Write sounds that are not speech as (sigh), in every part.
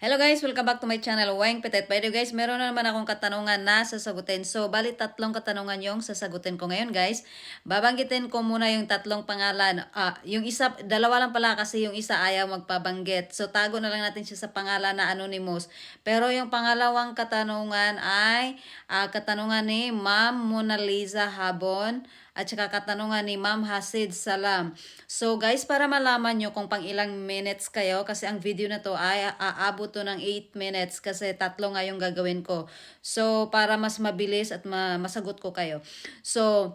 Hello guys, welcome back to my channel, Wang Petit. By the way guys, meron na naman akong katanungan na sasagutin. So, bali tatlong katanungan yung sasagutin ko ngayon guys. Babanggitin ko muna yung tatlong pangalan. Ah, yung isa, dalawa lang pala kasi yung isa ayaw magpabanggit. So, tago na lang natin siya sa pangalan na anonymous. Pero yung pangalawang katanungan ay ah, katanungan ni Ma'am Mona Lisa Habon at saka katanungan ni Ma'am Hasid Salam. So guys, para malaman nyo kung pang ilang minutes kayo, kasi ang video na to ay aabot to ng 8 minutes kasi tatlo nga yung gagawin ko. So para mas mabilis at ma- masagot ko kayo. So,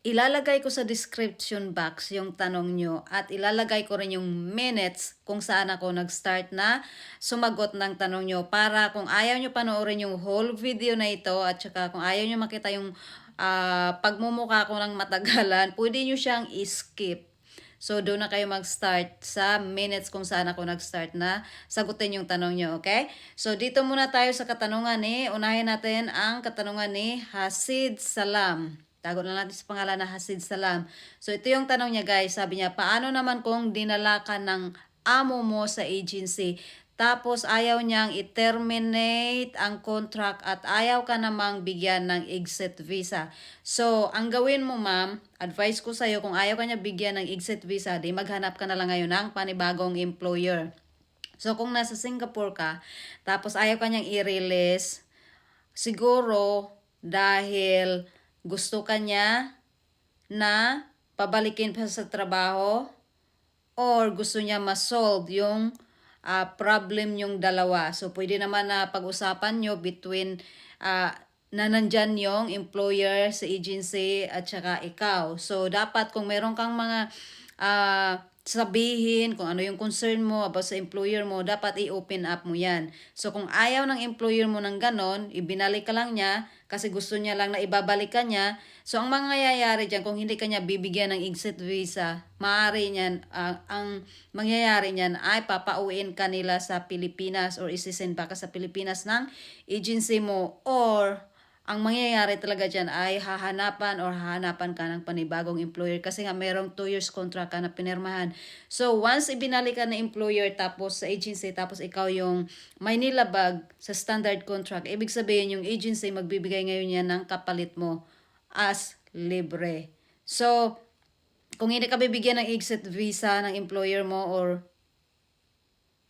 ilalagay ko sa description box yung tanong nyo at ilalagay ko rin yung minutes kung saan ako nag-start na sumagot ng tanong nyo para kung ayaw nyo panoorin yung whole video na ito at saka kung ayaw nyo makita yung ah, pagmumukha ko ng matagalan, (laughs) pwede nyo siyang i-skip. So, doon na kayo mag-start sa minutes kung saan ako nag-start na sagutin yung tanong nyo, okay? So, dito muna tayo sa katanungan ni, unahin natin ang katanungan ni Hasid Salam. Tago na natin sa pangalan na Hasid Salam. So, ito yung tanong niya guys. Sabi niya, paano naman kung dinala ka ng amo mo sa agency? Tapos ayaw niyang i-terminate ang contract at ayaw ka namang bigyan ng exit visa. So, ang gawin mo ma'am, advice ko sa'yo, kung ayaw ka niya bigyan ng exit visa, di maghanap ka na lang ngayon ng panibagong employer. So, kung nasa Singapore ka, tapos ayaw ka niyang i-release, siguro dahil gusto ka niya na pabalikin pa sa trabaho or gusto niya ma-solve yung ah, problem yung dalawa. So, pwede naman na pag-usapan nyo between ah, na nandyan yung employer sa agency at saka ikaw. So, dapat kung meron kang mga ah, sabihin kung ano yung concern mo about sa employer mo, dapat i-open up mo yan. So, kung ayaw ng employer mo ng ganon, ibinalik ka lang niya kasi gusto niya lang na ibabalik ka niya. So, ang mangyayari dyan, kung hindi ka niya bibigyan ng exit visa, maaari niyan, ah, ang mangyayari niyan ay papauwiin ka nila sa Pilipinas or isisend pa sa Pilipinas ng agency mo or ang mangyayari talaga dyan ay hahanapan or hahanapan ka ng panibagong employer kasi nga merong 2 years contract ka na pinirmahan. So, once ibinalik ka na employer tapos sa agency tapos ikaw yung may nilabag sa standard contract, ibig sabihin yung agency magbibigay ngayon yan ng kapalit mo as libre. So, kung hindi ka bibigyan ng exit visa ng employer mo or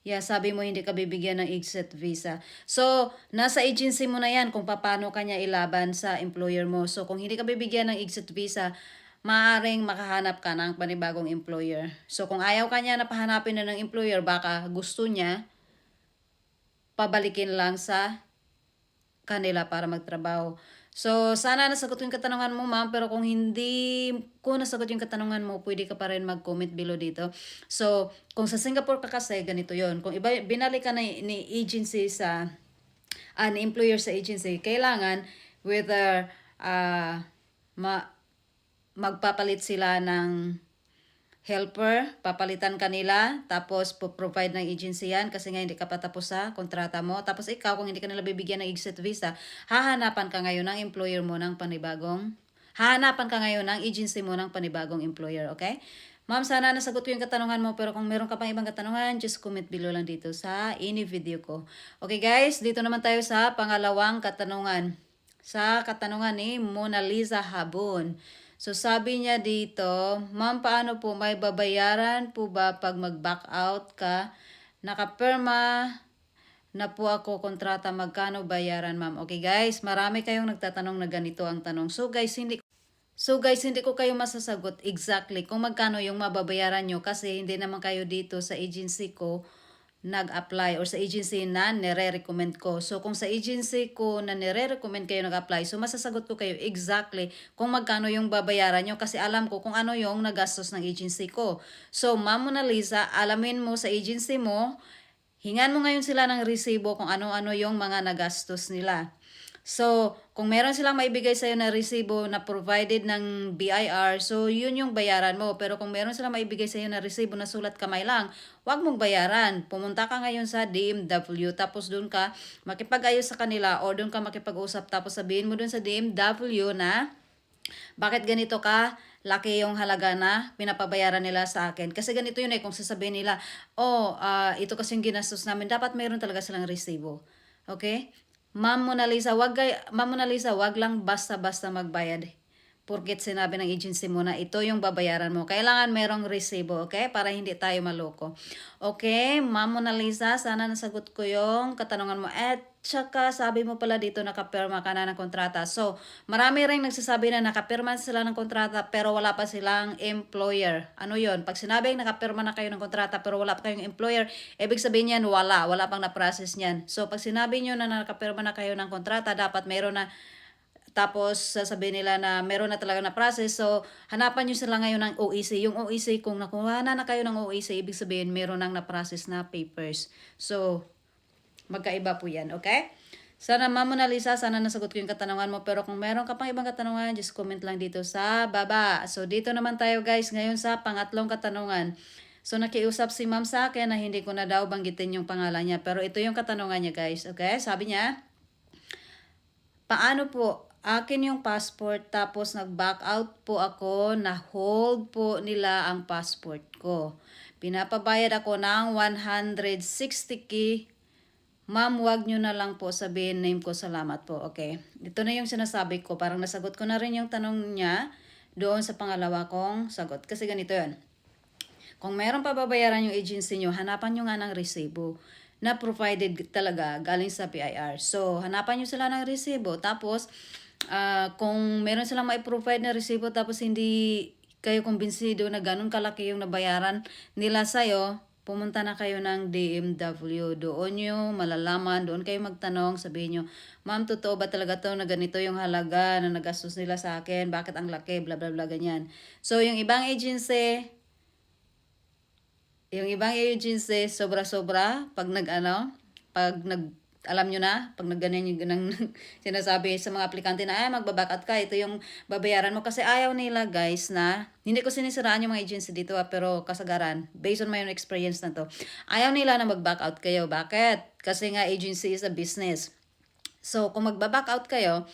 Yeah, sabi mo hindi ka bibigyan ng exit visa. So, nasa agency mo na yan kung paano kanya ilaban sa employer mo. So, kung hindi ka bibigyan ng exit visa, maaaring makahanap ka ng panibagong employer. So, kung ayaw kanya na pahanapin na ng employer, baka gusto niya, pabalikin lang sa kanila para magtrabaho. So, sana nasagot yung katanungan mo, ma'am. Pero kung hindi ko nasagot yung katanungan mo, pwede ka pa rin mag-comment below dito. So, kung sa Singapore ka kasi, ganito yon Kung iba, binalik ka na ni agency sa, an employer sa agency, kailangan whether uh, ma, magpapalit sila ng helper, papalitan kanila, tapos po-provide ng agency yan kasi nga hindi ka pa tapos sa kontrata mo. Tapos ikaw, kung hindi ka nila bibigyan ng exit visa, hahanapan ka ngayon ng employer mo ng panibagong, hahanapan ka ngayon ng agency mo ng panibagong employer, okay? Ma'am, sana nasagot ko yung katanungan mo, pero kung meron ka pang ibang katanungan, just comment below lang dito sa ini video ko. Okay guys, dito naman tayo sa pangalawang katanungan. Sa katanungan ni Mona Lisa Habon. So sabi niya dito, ma'am paano po may babayaran po ba pag mag-back out ka? Nakaperma na po ako kontrata magkano bayaran ma'am? Okay guys, marami kayong nagtatanong na ganito ang tanong. So guys, hindi So guys, hindi ko kayo masasagot exactly kung magkano yung mababayaran nyo kasi hindi naman kayo dito sa agency ko nag-apply or sa agency na nire-recommend ko. So, kung sa agency ko na nire-recommend kayo nag-apply, so masasagot ko kayo exactly kung magkano yung babayaran nyo kasi alam ko kung ano yung nagastos ng agency ko. So, Ma'am Mona Lisa, alamin mo sa agency mo, hingan mo ngayon sila ng resibo kung ano-ano yung mga nagastos nila. So, kung meron silang maibigay sa'yo na resibo na provided ng BIR, so yun yung bayaran mo. Pero kung meron silang maibigay sa'yo na resibo na sulat kamay lang, wag mong bayaran. Pumunta ka ngayon sa DMW, tapos doon ka makipag-ayos sa kanila o doon ka makipag-usap, tapos sabihin mo doon sa DMW na bakit ganito ka laki yung halaga na pinapabayaran nila sa akin. Kasi ganito yun eh, kung sasabihin nila, oh, ah, ito kasi yung ginastos namin, dapat mayroon talaga silang resibo. Okay? Ma'am Mona Lisa, wag, kay, Ma'am Mona Lisa, wag lang basta-basta magbayad. Porket sinabi ng agency mo na ito yung babayaran mo. Kailangan merong resibo, okay? Para hindi tayo maloko. Okay, Ma'am Mona Lisa, sana nasagot ko yung katanungan mo. At tsaka sabi mo pala dito nakapirma ka na ng kontrata. So, marami rin nagsasabi na nakapirma sila ng kontrata pero wala pa silang employer. Ano yon? Pag sinabing nakapirma na kayo ng kontrata pero wala pa kayong employer, ibig sabihin yan wala. Wala pang na-process niyan. So, pag sinabi nyo na nakapirma na kayo ng kontrata, dapat meron na tapos sasabihin nila na meron na talaga na process. So, hanapan nyo sila ngayon ng OEC. Yung OEC, kung nakuha na na kayo ng OEC, ibig sabihin meron nang na-process na papers. So, magkaiba po yan, okay? Sana Ma'am Mona Lisa, sana nasagot ko yung katanungan mo. Pero kung meron ka pang ibang katanungan, just comment lang dito sa baba. So, dito naman tayo guys, ngayon sa pangatlong katanungan. So, nakiusap si ma'am sa akin na hindi ko na daw banggitin yung pangalan niya. Pero ito yung katanungan niya guys, okay? Sabi niya, Paano po? Akin yung passport tapos nag-back out po ako na hold po nila ang passport ko. Pinapabayad ako ng 160k. Ma'am, wag nyo na lang po sabihin name ko. Salamat po. Okay. Ito na yung sinasabi ko. Parang nasagot ko na rin yung tanong niya doon sa pangalawa kong sagot. Kasi ganito yan. Kung meron pa babayaran yung agency nyo, hanapan nyo nga ng resibo na provided talaga galing sa PIR. So, hanapan nyo sila ng resibo. Tapos, ah, kung meron silang mai-provide na resibo tapos hindi kayo kumbinsido na ganun kalaki yung nabayaran nila sa'yo, pumunta na kayo ng DMW. Doon nyo malalaman, doon kayo magtanong, sabihin nyo, Ma'am, totoo ba talaga to na ganito yung halaga na nagastos nila sa akin? Bakit ang laki? Bla bla bla ganyan. So, yung ibang agency, yung ibang agency, sobra-sobra, pag nag-ano, pag nag, alam nyo na, pag nagganan yung ganang (laughs) sinasabi sa mga aplikante na, ay, magbabakat ka, ito yung babayaran mo. Kasi ayaw nila, guys, na, hindi ko sinisiraan yung mga agency dito, ah, pero kasagaran, based on my own experience na to, ayaw nila na mag-back out kayo. Bakit? Kasi nga, agency is a business. So, kung magbaback out kayo,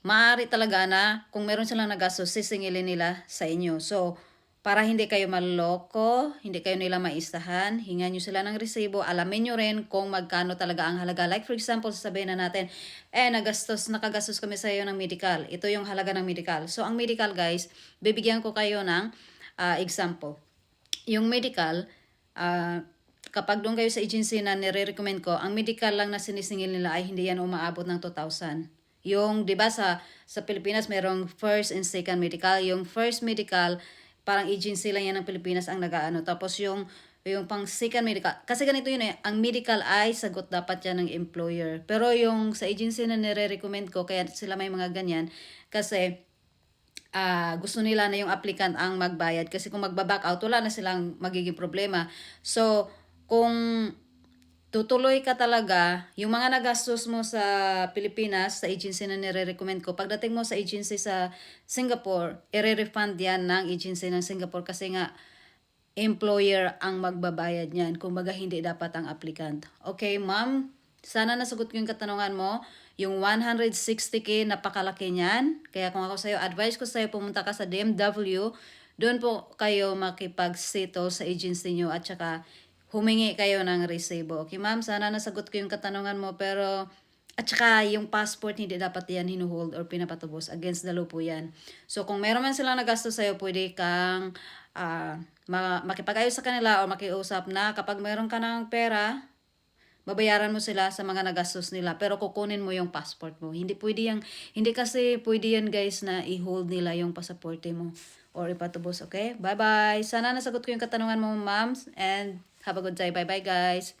maaari talaga na kung meron silang nagastos, sisingilin nila sa inyo. So, para hindi kayo maloko, hindi kayo nila maistahan, hingan nyo sila ng resibo, alamin nyo rin kung magkano talaga ang halaga. Like for example, sasabihin na natin, eh, nagastos, nakagastos kami sa iyo ng medical. Ito yung halaga ng medical. So, ang medical guys, bibigyan ko kayo ng ah, example. Yung medical, ah, kapag doon kayo sa agency na nire-recommend ko, ang medical lang na sinisingil nila ay hindi yan umaabot ng 2,000. Yung, di ba sa, sa Pilipinas, merong first and second medical. Yung first medical, parang agency lang yan ng Pilipinas ang nagaano. Tapos yung, yung pang second medical, kasi ganito yun eh, ang medical ay sagot dapat yan ng employer. Pero yung sa agency na nire-recommend ko, kaya sila may mga ganyan, kasi ah gusto nila na yung applicant ang magbayad kasi kung magba-back out wala na silang magiging problema. So, kung tutuloy ka talaga, yung mga nagastos mo sa Pilipinas, sa agency na nire-recommend ko, pagdating mo sa agency sa Singapore, i-refund yan ng agency ng Singapore kasi nga employer ang magbabayad niyan. Kumbaga, hindi dapat ang applicant. Okay, ma'am? Sana nasagot ko yung katanungan mo. Yung 160k, napakalaki niyan. Kaya kung ako sa'yo, advice ko sa'yo, pumunta ka sa DMW. Doon po kayo makipag-settle sa agency nyo at saka humingi kayo ng resibo. Okay, ma'am? Sana nasagot ko yung katanungan mo. Pero, at saka yung passport, hindi dapat yan hinuhold or pinapatubos. Against the law po yan. So, kung meron man silang nagastos sa'yo, pwede kang ah ma- makipag-ayos sa kanila o makiusap na kapag meron ka ng pera, babayaran mo sila sa mga nagastos nila pero kukunin mo yung passport mo. Hindi pwede yang hindi kasi pwede yan guys na i-hold nila yung pasaporte mo or ipatubos, okay? Bye-bye. Sana nasagot ko yung katanungan mo, ma'am, and have a good day. Bye-bye, guys.